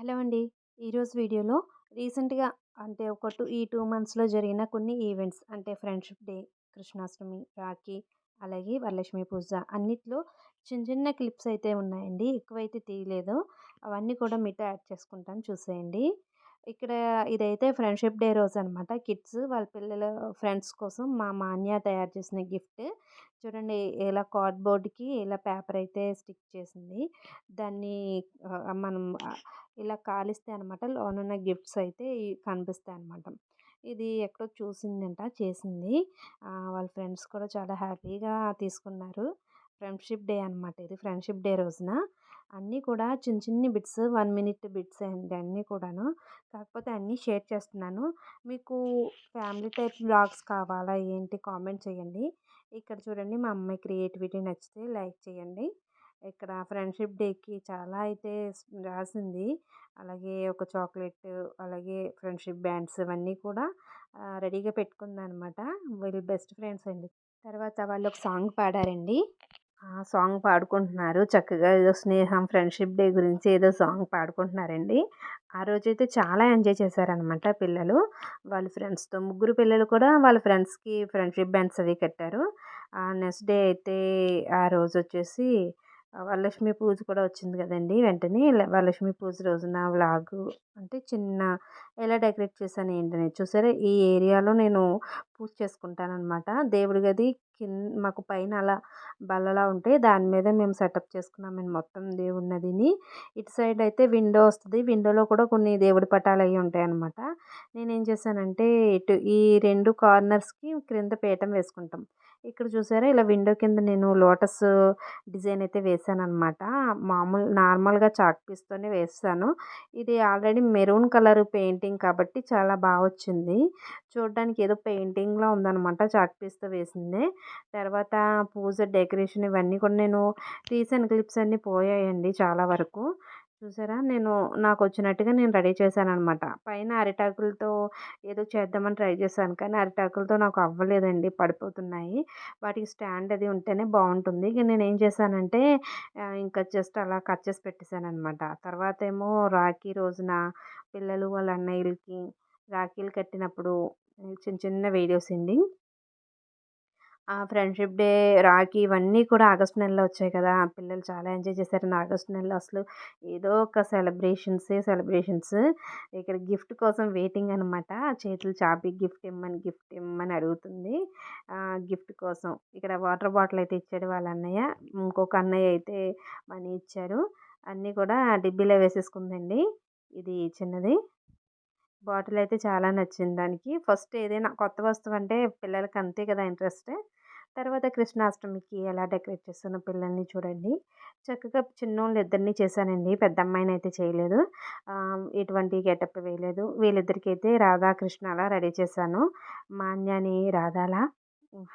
Hello అండి ఈరోజు వీడియోలో రీసెంట్గా అంటే ఒక టూ ఈ టూ మంత్స్లో జరిగిన కొన్ని ఈవెంట్స్ అంటే ఫ్రెండ్షిప్ డే కృష్ణాష్టమి రాఖీ అలాగే వరలక్ష్మి పూజ అన్నిట్లో చిన్న చిన్న క్లిప్స్ అయితే ఉన్నాయండి. ఎక్కువైతే తీయలేదు. అవన్నీ కూడా మీతో యాడ్ చేసుకుంటాను చూసేయండి. ఇక్కడ ఇదైతే ఫ్రెండ్షిప్ డే రోజు అనమాట. కిడ్స్ వాళ్ళ పిల్లల ఫ్రెండ్స్ కోసం మా మాన్య తయారు చేసిన గిఫ్ట్. చూడండి ఇలా కార్డ్బోర్డ్కి ఇలా పేపర్ అయితే స్టిక్ చేసింది. దాన్ని మనం ఇలా కాలిస్తే అనమాట లోనున్న గిఫ్ట్స్ అయితే కనిపిస్తాయి అనమాట. ఇది ఎక్కడో చూసిందంట చేసింది. వాళ్ళ ఫ్రెండ్స్ కూడా చాలా హ్యాపీగా తీసుకున్నారు. ఫ్రెండ్షిప్ డే అనమాట ఇది ఫ్రెండ్షిప్ డే రోజున. అన్నీ కూడా చిన్న చిన్ని బిట్స్ వన్ మినిట్ బిట్స్ అండి అన్నీ కూడాను. కాకపోతే అన్నీ షేర్ చేస్తున్నాను. మీకు ఫ్యామిలీ టైప్ బ్లాగ్స్ కావాలా ఏంటి కామెంట్ చేయండి. ఇక్కడ చూడండి మా అమ్మాయి క్రియేటివిటీ నచ్చితే లైక్ చేయండి. ఇక్కడ ఫ్రెండ్షిప్ డేకి చాలా అయితే రాసింది. అలాగే ఒక చాక్లెట్ అలాగే ఫ్రెండ్షిప్ బ్యాండ్స్ ఇవన్నీ కూడా రెడీగా పెట్టుకుందనమాట వీళ్ళు బెస్ట్ ఫ్రెండ్స్ అండి. తర్వాత వాళ్ళు ఒక సాంగ్ పాడారండి. సాంగ్ పాడుకుంటున్నారు. చక్కగా ఏదో స్నేహం ఫ్రెండ్షిప్ డే గురించి ఏదో సాంగ్ పాడుకుంటున్నారండి. ఆ రోజైతే చాలా ఎంజాయ్ చేశారనమాట పిల్లలు. వాళ్ళ ఫ్రెండ్స్తో ముగ్గురు పిల్లలు కూడా వాళ్ళ ఫ్రెండ్స్కి ఫ్రెండ్షిప్ బ్యాండ్స్ అవి కట్టారు. నెక్స్ట్ డే అయితే ఆ రోజు వచ్చేసి వరలక్ష్మి పూజ కూడా వచ్చింది కదండి వెంటనే. వరలక్ష్మి పూజ రోజున వ్లాగ్ అంటే చిన్న ఎలా డెకరేట్ చేశాను ఏంటని చూసారా? ఈ ఏరియాలో నేను పూజ చేసుకుంటాను అనమాట దేవుడి గది కింద మాకు పైన అలా బల్లలా ఉంటే దాని మీద మేము సెటప్ చేసుకున్నాం మొత్తం దేవుడి నదిని. ఇటు సైడ్ అయితే విండో వస్తుంది. విండోలో కూడా కొన్ని దేవుడి పటాలు అవి ఉంటాయి అనమాట నేనేం చేశానంటే ఇటు ఈ రెండు కార్నర్స్కి క్రింద పీఠం వేసుకుంటాం. ఇక్కడ చూసారా? ఇలా విండో కింద నేను లోటస్ డిజైన్ అయితే వేసాను అనమాట మామూలు నార్మల్గా చాక్ పీస్తోనే వేస్తాను. ఇది ఆల్రెడీ మెరూన్ కలర్ పెయింటింగ్ కాబట్టి చాలా బాగా వచ్చింది. చూడడానికి ఏదో పెయింటింగ్లా ఉందనమాట చాక్ పీస్తో వేసింది. తర్వాత పూజ డెకరేషన్ ఇవన్నీ కూడా నేను తీసిన. క్లిప్స్ అన్నీ పోయాయండి చాలా వరకు. చూసారా? నేను నాకు వచ్చినట్టుగా నేను రెడీ చేశాను అనమాట పైన అరిటాకులతో ఏదో చేద్దామని ట్రై చేశాను. కానీ అరిటాకులతో నాకు అవ్వలేదండి. పడిపోతున్నాయి. వాటికి స్టాండ్ అది ఉంటేనే బాగుంటుంది. నేను ఏం చేశానంటే ఇంకా జస్ట్ అలా కట్ చేసి పెట్టేశాను అనమాట తర్వాత ఏమో రాఖీ రోజున పిల్లలు వాళ్ళ అన్నయ్యలకి రాఖీలు కట్టినప్పుడు చిన్న చిన్న వీడియోస్ అండి. ఫ్రెండ్షిప్ డే రాఖీ ఇవన్నీ కూడా ఆగస్ట్ నెలలో వచ్చాయి కదా! పిల్లలు చాలా ఎంజాయ్ చేశారు ఆగస్ట్ నెలలో. అసలు ఏదో ఒక సెలబ్రేషన్సే సెలబ్రేషన్స్. ఇక్కడ గిఫ్ట్ కోసం వెయిటింగ్ అనమాట చేతులు చాపి గిఫ్ట్ ఇమ్మని గిఫ్ట్ ఇమ్మని అడుగుతుంది. గిఫ్ట్ కోసం. ఇక్కడ వాటర్ బాటిల్ అయితే ఇచ్చాడు వాళ్ళ అన్నయ్య. ఇంకొక అన్నయ్య అయితే మనీ ఇచ్చారు. అన్నీ కూడా డిబ్బీలో వేసేసుకుందండి. ఇది చిన్నది. బాటిల్ అయితే చాలా నచ్చింది దానికి. ఫస్ట్ ఏదైనా కొత్త వస్తువు అంటే పిల్లలకి అంతే కదా ఇంట్రెస్ట్. తర్వాత కృష్ణాష్టమికి ఎలా డెకరేట్ చేస్తున్న పిల్లల్ని చూడండి. చక్కగా చిన్నోళ్ళు ఇద్దరిని చేశానండి. పెద్ద అమ్మాయిని అయితే చేయలేదు ఎటువంటి గెటప్ వేయలేదు. వీళ్ళిద్దరికీ అయితే రాధాకృష్ణ రెడీ చేశాను. మాన్యాని రాధాలా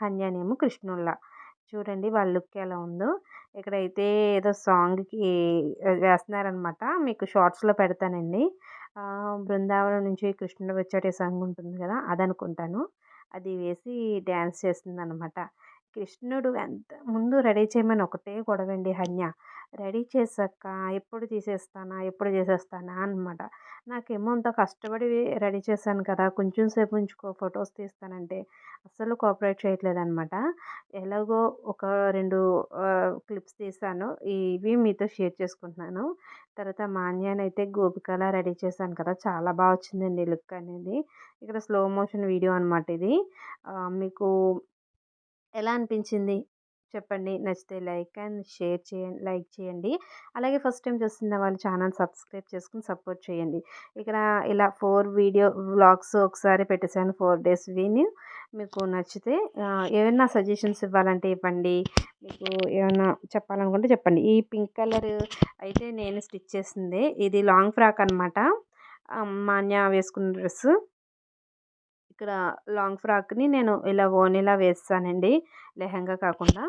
హన్యానేమో కృష్ణుల్లా చూడండి వాళ్ళ లుక్ ఎలా ఉందో. ఇక్కడైతే ఏదో సాంగ్కి వేస్తున్నారనమాట మీకు షార్ట్స్లో పెడతానండి. బృందావనం నుంచి కృష్ణుడు వచ్చేటే సాంగ్ ఉంటుంది కదా అది అనుకుంటాను అది వేసి డ్యాన్స్ చేస్తుంది అనమాట కృష్ణుడు ఎంత ముందు రెడీ చేయమని ఒకటే గొడవండి హన్య. రెడీ చేశాక ఎప్పుడు తీసేస్తానా ఎప్పుడు చేసేస్తానా అనమాట నాకేమో అంత కష్టపడి రెడీ చేశాను కదా కొంచెం సేపు ఉంచుకో ఫొటోస్ తీస్తానంటే అస్సలు కోఆపరేట్ చేయట్లేదు అనమాట ఎలాగో ఒక రెండు క్లిప్స్ తీసాను ఇవి మీతో షేర్ చేసుకుంటున్నాను. తర్వాత మాన్యానైతే గోపికలా రెడీ చేశాను కదా చాలా బాగా వచ్చిందండి లుక్ అనేది. ఇక్కడ స్లో మోషన్ వీడియో అనమాట ఇది. మీకు ఎలా అనిపించింది? చెప్పండి. నచ్చితే లైక్ అండ్ షేర్ చేయండి లైక్ చేయండి. అలాగే ఫస్ట్ టైం చూస్తున్న వాళ్ళు ఛానల్ సబ్స్క్రైబ్ చేసుకుని సపోర్ట్ చేయండి. ఇక్కడ ఇలా ఫోర్ వీడియో వ్లాగ్స్ ఒకసారి పెట్టేశాను ఫోర్ డేస్ విని మీకు నచ్చితే ఏమైనా సజెషన్స్ ఇవ్వాలంటే ఇవ్వండి. మీకు ఏమైనా చెప్పాలనుకుంటే చెప్పండి. ఈ పింక్ కలర్ అయితే నేను స్టిచ్ చేసింది. ఇది లాంగ్ ఫ్రాక్ అనమాట మాన్య వేసుకున్న డ్రెస్సు. ఇక్కడ లాంగ్ ఫ్రాక్ని నేను ఇలా ఓనీలా వేస్తానండి. లెహంగా కాకుండా.